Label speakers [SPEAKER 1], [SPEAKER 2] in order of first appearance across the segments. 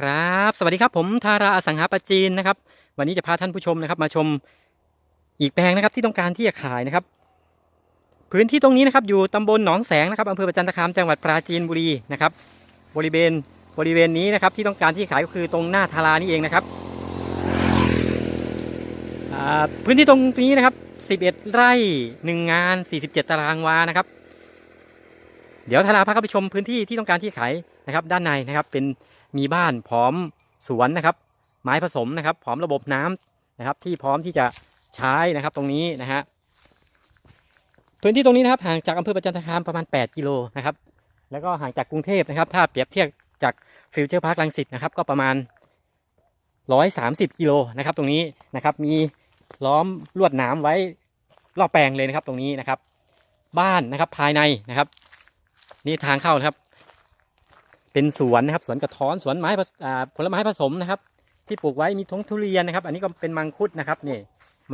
[SPEAKER 1] ครับสวัสดีครับผมทาราอสังหาปจีนนะครับ วันนี้จะพาท่านผู้ชมนะครับ มาชมอีกแปลงนะครับที่ต้องการที่จะขายนะครับ พื้นที่ตรงนี้นะครับ อยู่ตำบลหนองแสงนะครับอำเภอประจันตคามจังหวัดปราจีนบุรีนะครับ บริเวณบริเวณนี้นะครับ ที่ต้องการที่ขายก็คือตรงหน้าทารานี่เองนะครับพื้นที่ตรงนี้นะครับ 11 ไร่หนึ่งงาน 47 ตารางวานะครับ เดี๋ยวทาราพาเข้าไปชมพื้นที่ที่ต้องการที่ขายนะครับ ด้านในนะครับเป็น มีบ้านพร้อมสวนนะครับ ไม้ผสมนะครับ พร้อมระบบน้ำนะครับ ที่พร้อมที่จะใช้นะครับตรงนี้นะฮะพื้นที่ตรงนี้นะครับห่างจากอำเภอประจันตคามประมาณ 8 กิโลนะครับ แล้วก็ห่างจากกรุงเทพนะครับ ถ้าเปรียบเทียบจากฟิวเจอร์พาร์คลังสิตนะครับก็ประมาณ 130 กิโลนะครับ ตรงนี้นะครับมีล้อมลวดหน้ำไว้รอบแปลงเลยนะครับตรงนี้นะครับ บ้านนะครับภายในนะครับ นี่ทางเข้านะครับ เป็นสวนนะครับ สวนกระท้อนสวนไม้ผลไม้ผสมนะครับ ที่ปลูกไว้มีทงทุเรียนนะครับ อันนี้ก็เป็นมังคุดนะครับนี่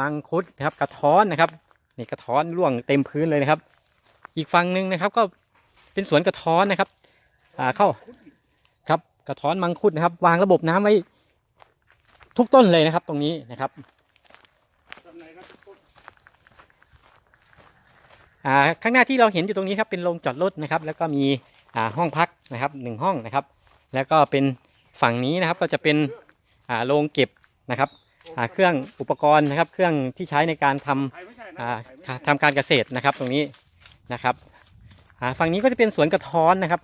[SPEAKER 1] มังคุดนะครับกระท้อนนะครับนี่กระท้อนร่วงเต็มพื้นเลยนะครับ อีกฝั่งหนึ่งนะครับก็เป็นสวนกระท้อนนะครับอ่าเข้าครับกระท้อนมังคุดนะครับ วางระบบน้ำไว้ทุกต้นเลยนะครับ ตรงนี้นะครับข้างหน้าที่เราเห็นอยู่ตรงนี้ครับเป็นโรงจอดรถนะครับ แล้วก็มี ห้องพักนะครับหนึ่งห้องนะครับ แล้วก็เป็นฝั่งนี้นะครับก็จะเป็นโรงเก็บนะครับเครื่องอุปกรณ์นะครับเครื่องที่ใช้ในการทำทำการเกษตรนะครับตรงนี้นะครับฝั่งนี้ก็จะเป็นสวนกระท้อนนะครับ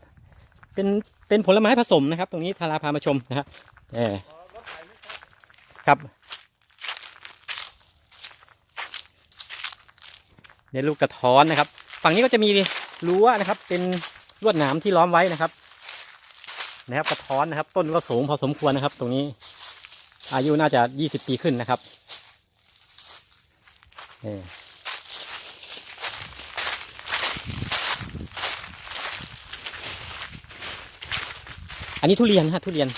[SPEAKER 1] เป็นเป็นผลไม้ผสมนะครับ ตรงนี้ทาราพามาชมนะครับเออครับในลูกกระท้อนนะครับ ฝั่งนี้ก็จะมีรั้วนะครับเป็น วดหนามที่ล้อมไว้นะครับ นะครับกระท้อนนะครับ ต้นก็สูงพอสมควรนะครับ ตรงนี้ อายุน่าจะยี่สิบปีขึ้นนะครับนี่อันนี้ทุเรียนฮะทุเรียน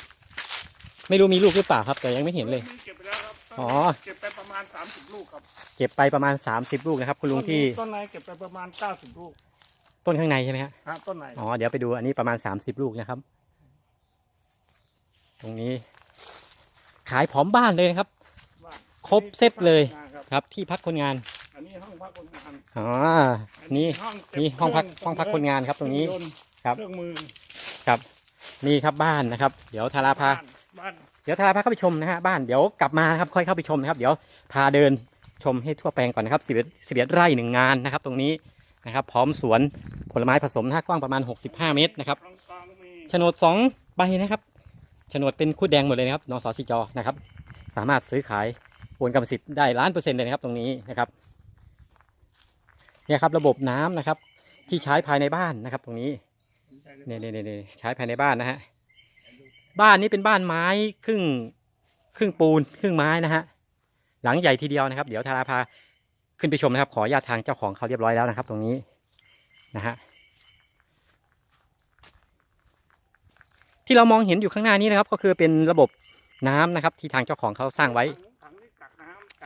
[SPEAKER 1] ไม่รู้มีลูกหรือเปล่าครับ แต่ยังไม่เห็นเลย
[SPEAKER 2] มีเก็บไปแล้วครับ
[SPEAKER 1] อ๋อ
[SPEAKER 2] เก็บไปประมาณ 30 ลูกครับ
[SPEAKER 1] เก็บไปประมาณ 30 ลูกนะครับ คุณลุงที่
[SPEAKER 2] ต้นไหนเก็บไปประมาณ 90 ลูก
[SPEAKER 1] ต้นข้างในใช่ไหมฮะ
[SPEAKER 2] ฮะต้นไหน
[SPEAKER 1] อ๋อเดี๋ยวไปดูอันนี้ประมาณ 30 ลูกนะครับ ตรงนี้ ขายพร้อมบ้านเลยนะครับ
[SPEAKER 2] บ้าน
[SPEAKER 1] ครบเซตเลย
[SPEAKER 2] ครับ
[SPEAKER 1] ครับ ที่พักคนงาน
[SPEAKER 2] อันนี้ห้องพักคนงาน
[SPEAKER 1] อ๋อนี่
[SPEAKER 2] ห้องเก็บ
[SPEAKER 1] นี่ห้องพัก
[SPEAKER 2] เครื่
[SPEAKER 1] ห้องพักคนงานครับตรงนี้
[SPEAKER 2] เคอยนต์
[SPEAKER 1] ครับ
[SPEAKER 2] เครื่องมือ
[SPEAKER 1] ครับนี่ครับบ้านนะครับ เดี๋ยวทาราพา
[SPEAKER 2] บ้นบ้าน
[SPEAKER 1] เดี๋ยวทาราพาเข้าไปชมนะฮะบ้านเดี๋ยวกลับมานะครับค่อยเข้าไปชมนะครับ เดี๋ยวพาเดินชมให้ทั่วแปลงก่อนนะครับสิบเอ็ดสิบเอ็ดไร่หนึ่งงานนะครับ ตรงนี้นะครับ พร้อมสวนผ ลไม้ผสมหน้ากว้างประมาณ 65 เมตรนะครับ
[SPEAKER 2] กลางกลางมี
[SPEAKER 1] โฉนดสองใบนะครับโฉนดเป็นคุดแดงหมดเลยนะครับนสสิจนะครับ สามารถซื้อขายโอนกรรมสิทธิ์ได้ล้านเปอร์เซ็นต์เลยนะครับตรงนี้นะครับเนี่ยครับระบบน้ำนะครับ ที่ใช้ภายในบ้านนะครับ ตรงนี้เนี่ยเนี่ยเนี่ยใช้ภายในบ้านนะฮะบ้านนี้เป็นบ้านไม้ครึ่งครึ่งปูนครึ่งไม้นะฮะหลังใหญ่ทีเดียวนะครับ เดี๋ยวทาราพาขึ้นไปชมนะครับ ขออนุญาตทางเจ้าของเขาเรียบร้อยแล้วนะครับ ตรงนี้ นะฮะที่เรามองเห็นอยู่ข้างหน้านี้นะครับ ก็คือเป็นระบบน้ำนะครับ ที่ทางเจ้าของเขาสร้างไว้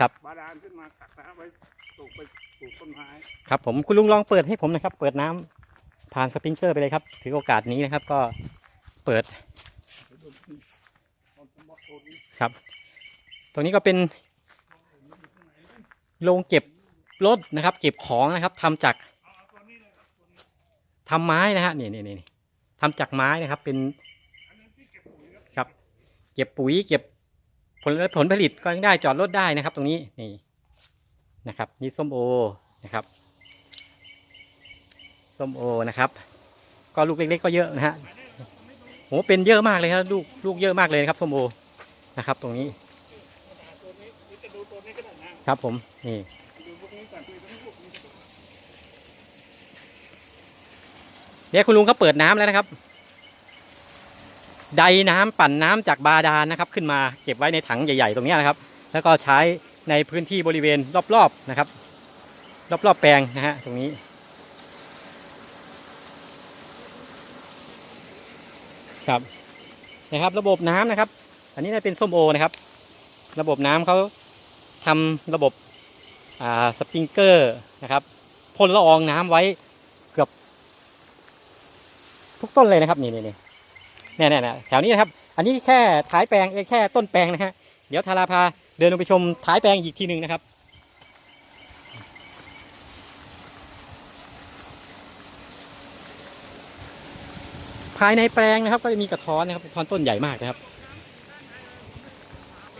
[SPEAKER 1] ครับ
[SPEAKER 2] บาดาลขึ้นมากักน้ำไว้ปลูกไปปลูกต้นไม้
[SPEAKER 1] ครับ ผมคุณลุงลองเปิดให้ผมนะครับ เปิดน้ำผ่านสปริงเกอร์ไปเลยครับ ถือโอกาสนี้นะครับ ก็เปิดครับตรงนี้ก็เป็นโรงเก็บรถนะครับ เก็บของนะครับทำจาก ทำไม้นะฮะนี่นี่นี่ทำจากไม้นะครับ เป็นครับ เก็บปุ๋ย เก็บผลผลผลิตก็ยังได้จอดรถได้นะครับ ตรงนี้นี่นะครับ นี่ส้มโอนะครับส้มโอนะครับ ก็ลูกเล็กๆก็เยอะนะฮะโหเป็นเยอะมากเลยครับลูกลูกเยอะมากเลยครับส้มโอนะครับ ตรงนี้
[SPEAKER 2] ครับ
[SPEAKER 1] ผมนี่
[SPEAKER 2] ดูพวกนี้ก่อนดูพวกนี้พวกนี้
[SPEAKER 1] เดี๋ยวคุณลุงเขาเปิดน้ำแล้วนะครับ ไดน้ำปั่นน้ำจากบาดาลนะครับ ขึ้นมาเก็บไว้ในถังใหญ่ๆ ตรงนี้นะครับ แล้วก็ใช้ในพื้นที่บริเวณรอบๆนะครับ รอบๆแปลงนะฮะตรงนี้ครับนะครับระบบน้ำนะครับ อันนี้น่าเป็นส้มโอนะครับ ระบบน้ำเขาทำระบบสปริงเกอร์นะครับพ่นละอองน้ำไว้ ทุกต้นเลยนะครับนี่นี่นี่เนี่ยเนี่ยเนี่ยแถวนี้นะครับ อันนี้แค่ท้ายแปลงเองแค่ต้นแปลงนะฮะเดี๋ยวทาราพาเดินลงไปชมท้ายแปลงอีกทีหนึ่งนะครับภายในแปลงนะครับ ก็จะมีกระท้อนนะครับกระท้อนต้นใหญ่มากนะครับ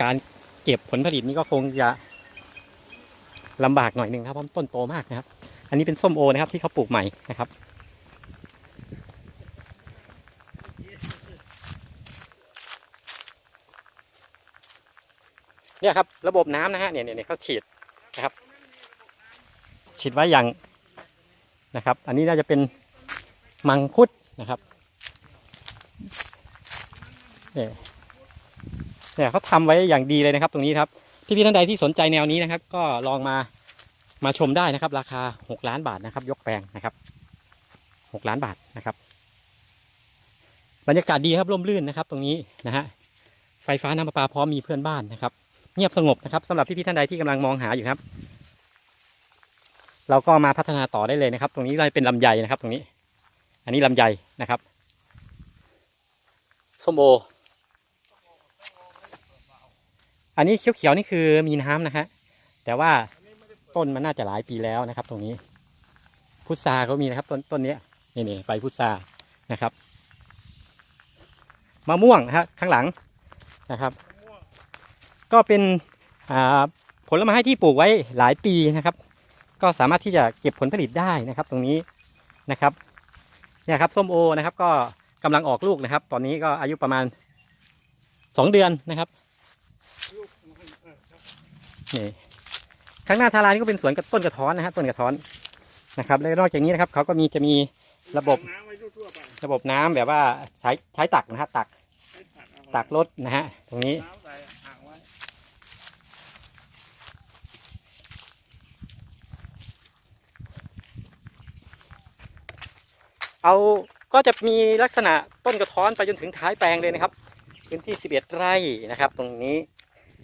[SPEAKER 1] การเก็บผลผลิตนี้ก็คงจะลำบากหน่อยหนึ่งครับเพราะต้นโตมากนะครับ อันนี้เป็นส้มโอนะครับที่เขาปลูกใหม่นะครับ เนี่ยครับระบบน้ำนะฮะเนี่ยเนี่ยเขาฉีดนะครับ ฉีดไว้อย่างนะครับ อันนี้น่าจะเป็นมังคุดนะครับเนี่ยเนี่ยเขาทำไว้อย่างดีเลยนะครับตรงนี้ครับพี่พี่ๆท่านใดที่สนใจแนวนี้นะครับ ก็ลองมามาชมได้นะครับ ราคา 6 ล้านบาทนะครับ ยกแปลงนะครับ 6 ล้านบาทนะครับ บรรยากาศดีครับร่มรื่นนะครับ ตรงนี้นะฮะไฟฟ้าน้ำประปาพร้อมมีเพื่อนบ้านนะครับ เงียบสงบนะครับสำหรับพี่ๆท่านใดที่กำลังมองหาอยู่ครับ เราก็มาพัฒนาต่อได้เลยนะครับ ตรงนี้เราเป็นลำไยนะครับ ตรงนี้ อันนี้ลำไยนะครับส้มโออันนี้เขียวๆนี่คือมีน้ำนะฮะแต่ว่าต้นมันน่าจะหลายปีแล้วนะครับ ตรงนี้ พุทราก็มีนะครับต้นต้นเนี้ยนี่นี่ใบพุทรานะครับมะม่วงนะฮะข้างหลังนะครับ ก็เป็นผลไม้ที่ปลูกไว้หลายปีนะครับ ก็สามารถที่จะเก็บผลผลิตได้นะครับ ตรงนี้นะครับเนี่ยครับส้มโอนะครับ ก็กำลังออกลูกนะครับ ตอนนี้ก็อายุประมาณสองเดือนนะครับ
[SPEAKER 2] นี่
[SPEAKER 1] ข้างหน้าทารานี่ก็เป็นสวนกับต้นกระท้อนนะฮะต้นกระท้อนนะครับ แล้วนอกจากนี้นะครับเขาก็มีจะมีระบบระบบน้ำแบบว่าใช้ใช้ตักนะฮะตักตักรถนะฮะตรงนี้
[SPEAKER 2] น้ำใส่อ่างไว้
[SPEAKER 1] เอาก็จะมีลักษณะต้นกระท้อนไปจนถึงท้ายแปลงเลยนะครับ พื้นที่ 11 ไร่นะครับ ตรงนี้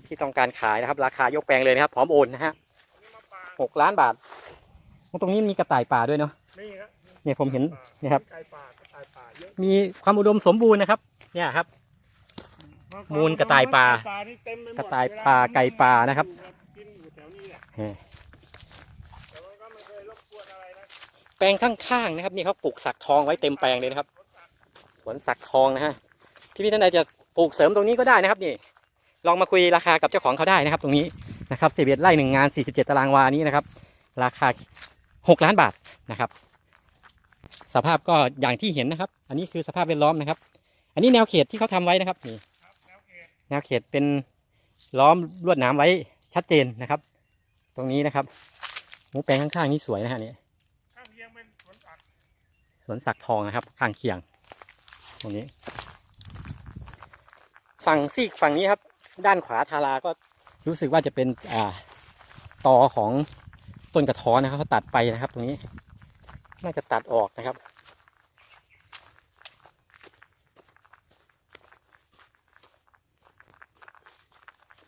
[SPEAKER 1] ที่ต้องการขายนะครับ ราคายกแปลงเลยนะครับ พร้อมโอนนะฮะ
[SPEAKER 2] อันนี้มะปราง
[SPEAKER 1] หกล้านบาท ตรงนี้มีกระต่ายป่าด้วยเนาะ
[SPEAKER 2] นี่ครับ
[SPEAKER 1] เนี่ยผมเห็นเนี่ยครับ
[SPEAKER 2] ไก่ป่าไก่ป่าเยอะ
[SPEAKER 1] มีความอุดมสมบูรณ์นะครับ เนี่ยครับ มูลกระต่ายป่า
[SPEAKER 2] นี่เต็มไปหมด
[SPEAKER 1] กระต่ายป่าไก่ป่านะครับ
[SPEAKER 2] แป
[SPEAKER 1] ลงข้างๆนะครับนี่เขาปลูกสักทองไว้เต็มแปลงเลยนะครับสวนสักทองนะฮะพี่พี่ท่านใดจะปลูกเสริมตรงนี้ก็ได้นะครับนี่ ลองมาคุยราคากับเจ้าของเขาได้นะครับ ตรงนี้นะครับสิบเอ็ดไร่หนึ่งงานสี่สิบเจ็ดตารางวานี้นะครับ ราคาหกล้านบาทนะครับ สภาพก็อย่างที่เห็นนะครับ อันนี้คือสภาพแวดล้อมนะครับ อันนี้แนวเขตที่เขาทำไว้นะครับนี่
[SPEAKER 2] แนวเขต
[SPEAKER 1] เป็นล้อมลวดหนาไว้ชัดเจนนะครับ ตรงนี้นะครับหมูแปลงข้างๆนี่สวยนะฮะนี่
[SPEAKER 2] ข้างเคียงเป็นสวนสัตว์
[SPEAKER 1] สวนสักทองนะครับ ข้างเคียง ตรงนี้ ฝั่งซีกฝั่งนี้ครับ ด้านขวาทาราก็รู้สึกว่าจะเป็นอ่าตอของต้นกระท้อนนะครับเขาตัดไปนะครับ ตรงนี้ น่าจะตัดออกนะครับ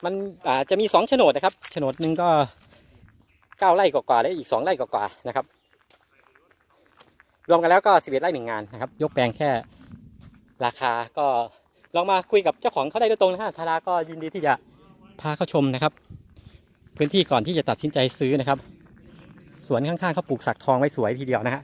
[SPEAKER 1] มันอาจะมีสองโฉนดนะครับโฉนดหนึ่งก็เก้าไร่กว่าๆและอีกสองไร่กว่าๆนะครับ รวมกันแล้วก็สิบเอ็ดไร่หนึ่งงานนะครับ ยกแปลงแค่ราคาก็ลองมาคุยกับเจ้าของเขาได้โดยตรงนะฮะทาราก็ยินดีที่จะพาเข้าชมนะครับ พื้นที่ก่อนที่จะตัดสินใจซื้อนะครับ สวนข้างๆเขาปลูกสักทองไว้สวยทีเดียวนะฮะ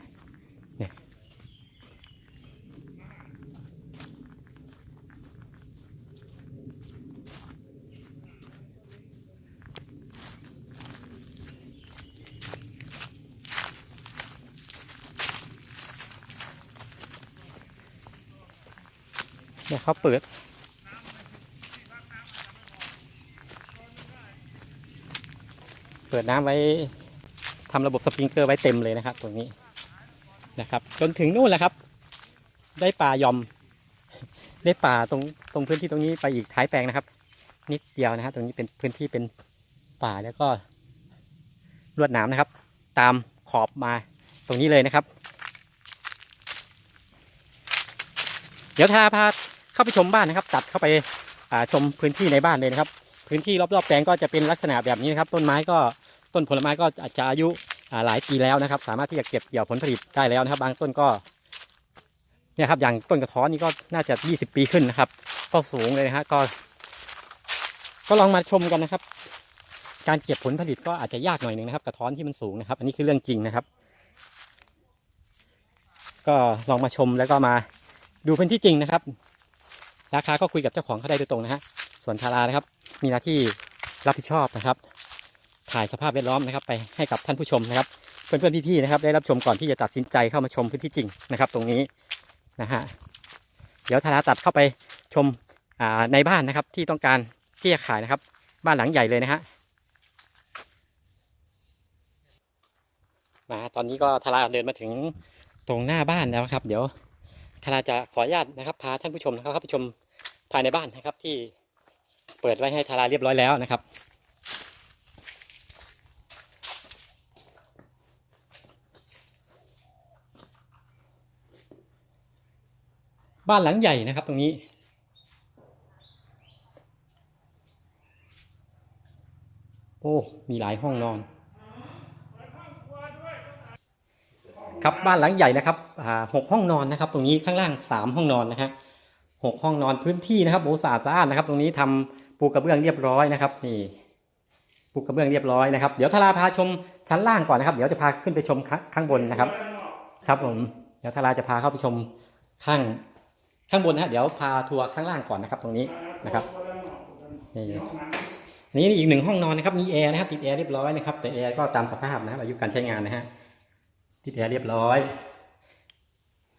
[SPEAKER 1] เนี่ยวเขาเปิด เปิดน้ำไว้ทำระบบสปริงเกอร์ไว้เต็มเลยนะครับตรงนี้นะครับ จนถึงนู่นแหละครับ ได้ป่ายอม ได้ป่าตรงตรงพื้นที่ตรงนี้ไปอีกท้ายแปลงนะครับ นิดเดียวนะครับตรงนี้เป็นพื้นที่เป็นป่าแล้วก็ลวดหนามนะครับ ตามขอบมาตรงนี้เลยนะครับ เดี๋ยวทาพา เข้าไปชมบ้านนะครับ ตัดเข้าไปาชมพื้นที่ในบ้านเลยนะครับ พื้นที่รอบๆแปลงก็จะเป็นลักษณะแบบนี้นะครับ ต้นไม้ก็ต้นผลไม้ก็อาจจะอายุาหลายปีแล้วนะครับ สามารถที่จะเก็บเกี่ยวผลผลิตได้แล้วนะครับ บางต้นก็เนี่ยครับอย่างต้นกระท้อนนี่ก็น่าจะ 20 ปีขึ้นนะครับ ก็สูงเลยนะฮะก็ ก็ลองมาชมกันนะครับ การเก็บผลผลิตก็อาจจะยากหน่อยหนึ่งนะครับ กระท้อนที่มันสูงนะครับ อันนี้คือเรื่องจริงนะครับ ก็ลองมาชมแล้วก็มาดูพื้นที่จริงนะครับ ราคาก็คุยกับเจ้าของเขาได้โดยตรงนะฮะส่วนทารานะครับ มีหน้าที่รับผิดชอบนะครับ ถ่ายสภาพแวดล้อมนะครับ ไปให้กับท่านผู้ชมนะครับเพื่อนๆพี่ๆนะครับ ได้รับชมก่อนที่จะตัดสินใจเข้ามาชมพื้นที่จริงนะครับ ตรงนี้นะฮะเดี๋ยวทาราตัดเข้าไปชมในบ้านนะครับที่ต้องการที่จะขายนะครับ บ้านหลังใหญ่เลยนะฮะมาตอนนี้ก็ทาราเดินมาถึงตรงหน้าบ้านแล้วครับ เดี๋ยวทาราจะขออนุญาตนะครับพาท่านผู้ชมนะครับเข้าไปชมายในบ้านนะครับ ที่เปิดไว้ให้ทาราเรียบร้อยแล้วนะครับ บ้านหลังใหญ่นะครับตรงนี้โอ้มีหลายห้องนอนครับบ้านหลังใหญ่นะครับอ่าหกห้องนอนนะครับ ตรงนี้ข้างล่างสามห้องนอนนะฮะ หกห้องนอนพื้นที่นะครับโอ้สะอาดสะอาดนะครับ ตรงนี้ทำปูกระเบื้องเรียบร้อยนะครับ นี่ปูกระเบื้องเรียบร้อยนะครับ เดี๋ยวทาราพาชมชั้นล่างก่อนนะครับ เดี๋ยวจะพาขึ้นไปชมข้างบนนะครับ ครับผม เดี๋ยวทาราจะพาเข้าไปชมข้างข้างบนนะฮะเดี๋ยวพาทัวร์ข้างล่างก่อนนะครับ ตรงนี้นะครับนี่อันนี้อีกหนึ่งห้องนอนนะครับ มีแอร์นะครับ ติดแอร์เรียบร้อยนะครับ แต่แอร์ก็ตามสภาพนะครับอายุการใช้งานนะฮะ ติดแอร์เรียบร้อย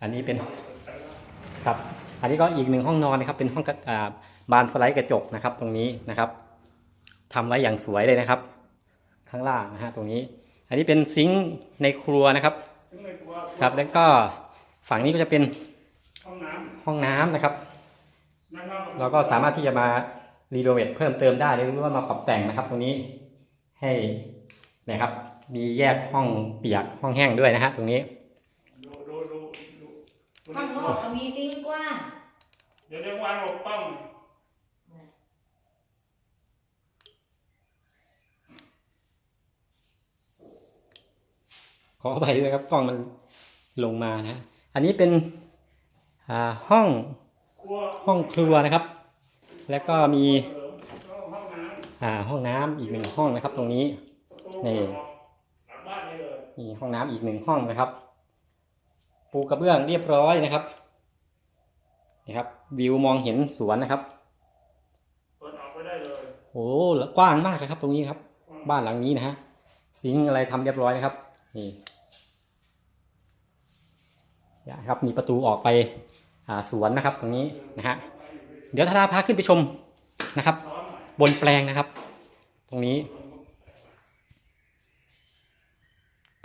[SPEAKER 1] อันนี้เป็นครับ อันนี้ก็อีกหนึ่งห้องนอนนะครับ เป็นห้องกระอ่าบานสไลด์กระจกนะครับ ตรงนี้นะครับทำไว้อย่างสวยเลยนะครับ ข้างล่างนะฮะตรงนี้ อันนี้เป็นซิงค์ในครัวนะครับ
[SPEAKER 2] ถึงในตัว
[SPEAKER 1] ครับ แล้วก็ฝั่งนี้ก็จะเป็น
[SPEAKER 2] ห้องน้
[SPEAKER 1] ห้องน้ำนะครับำ
[SPEAKER 2] นั่นก็
[SPEAKER 1] เราก็สามารถที่จะมารีโนเวทเพิ่มเติมได้หรือว่ามาปรับแต่งนะครับ ตรงนี้ให้นะครับ มีแยกห้องเปียกห้องแห้งด้วยนะฮะตรงนี้
[SPEAKER 2] ดูดูดูดู
[SPEAKER 3] ข้างนอกก็มีติ้งกว้าง
[SPEAKER 2] เดี๋ยวเดี๋ยววางหลบต้อง
[SPEAKER 1] ขออภัยด้วยครับกล้องมันลงมานะฮะอันนี้เป็นอ่าห้อง
[SPEAKER 2] ครัว
[SPEAKER 1] ห้องครัวนะครับ แล้วก็มี
[SPEAKER 2] เสริมห้องน้
[SPEAKER 1] อ่าห้องน้ำอีกหนึ่งห้องนะครับ ตรงนี้ำ
[SPEAKER 2] ประตู
[SPEAKER 1] นี่
[SPEAKER 2] หลังบ้านนี่เลย
[SPEAKER 1] มีห้องน้ำอีกหนึ่งห้องนะครับ ปูกระเบื้องเรียบร้อยนะครับนี่ครับ วิวมองเห็นสวนนะครับ
[SPEAKER 2] เปิดออกไปได้เลย
[SPEAKER 1] โอ้กว้างมากเลยครับ ตรงนี้ครับ บ้านหลังนี้นะฮะซิงค์อะไรทำเรียบร้อยนะครับ นี่นะครับมีประตูออกไปอ่าสวนนะครับ ตรงนี้นะฮะเดี๋ยวธาราพาขึ้นไปชมนะครับ บนแปลงนะครับ ตรงนี้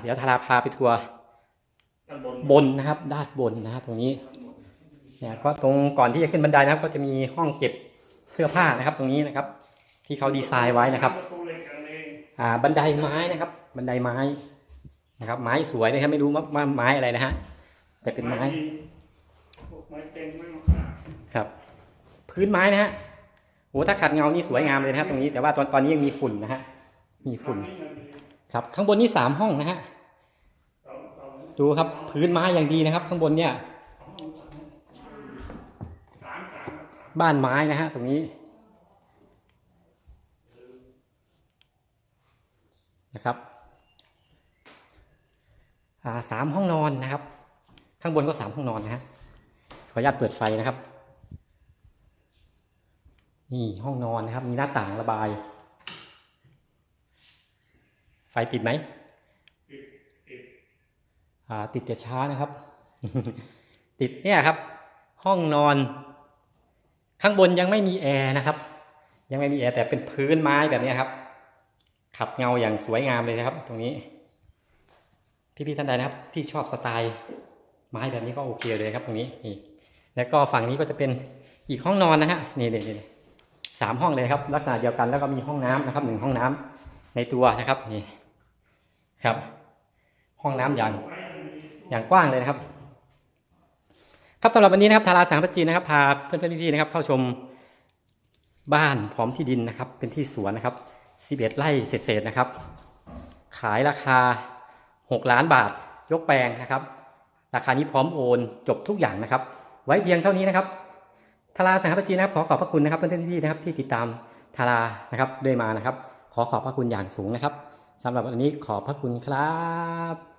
[SPEAKER 1] เดี๋ยวธาราพาไปทัวร์
[SPEAKER 2] ด้าน บน
[SPEAKER 1] บนนะครับ ด้านบนนะฮะตรงนี้เนี่ยก็ตรงก่อนที่จะขึ้นบันไดนะครับ ก็จะมีห้องเก็บเสื้อผ้านะครับ ตรงนี้นะครับ ที่เขาดีไซน์ไว้นะครับ
[SPEAKER 2] ประตูเหล็กกันเอง
[SPEAKER 1] อ่าบันไดไม้นะครับ บันไดไม้นะครับ ไม้สวยนะครับไม่รู้ว่าว่าไม้อะไรนะฮะแต่เป็นไม้
[SPEAKER 2] ดีพวกไม้เป็นไม้มะขาม
[SPEAKER 1] ครับ พื้นไม้นะฮะโอ้ถ้าขัดเงานี่สวยงามเลยนะครับ ตรงนี้แต่ว่าตอนตอนนี้ยังมีฝุ่นนะฮะมีฝุ่น
[SPEAKER 2] นี่มันดี
[SPEAKER 1] ครับ ข้างบนนี่สามห้องนะฮะ
[SPEAKER 2] สองสอง
[SPEAKER 1] ดูครับพื้นไม้อย่างดีนะครับ ข้างบนเนี่ย บ้านไม้นะฮะตรงนี้นะครับาสามห้องนอนนะครับ ข้างบนก็สามห้องนอนนะฮะขออนุญาตเปิดไฟนะครับ นี่ห้องนอนนะครับ มีหน้าต่างระบาย ไฟติดไหม
[SPEAKER 2] ติด
[SPEAKER 1] แต่ช้านะครับ ติดเนี่ยครับ ห้องนอน ข้างบนยังไม่มีแอร์นะครับ ยังไม่มีแอร์แต่เป็นพื้นไม้แบบนี้ครับ ขัดเงาอย่างสวยงามเลยนะครับ ตรงนี้พี่ๆท่านใดนะครับ ที่ชอบสไตล์ไม้แบบนี้ก็โอเคเลยครับ ตรงนี้นี่แล้วก็ฝั่งนี้ก็จะเป็นอีกห้องนอนนะฮะนี่นี่นี่สามห้องเลยครับ ลักษณะเดียวกันแล้วก็มีห้องน้ำนะครับหนึ่งห้องน้ำในตัวนะครับนี่ครับ ห้องน้ำอย่าง อย่างกว้างเลยนะครับ ครับสำหรับวันนี้นะครับทาราสังพัจีนนะครับพาเพื่อนๆพี่ๆนะครับ เข้าชมบ้านพร้อมที่ดินนะครับ เป็นที่สวนนะครับ11ไร่เศษๆนะครับ ขายราคา 6 ล้านบาท ยกแปลงนะครับ ราคานี้พร้อมโอนจบทุกอย่างนะครับ ไว้เพียงเท่านี้นะครับทาราสังฆปจีนะครับ ขอขอบพระคุณนะครับเพื่อนๆพี่ๆนะครับที่ติดตามทารานะครับด้วยมานะครับ ขอขอบพระคุณอย่างสูงนะครับสำหรับวันนี้ขอบพระคุณครับ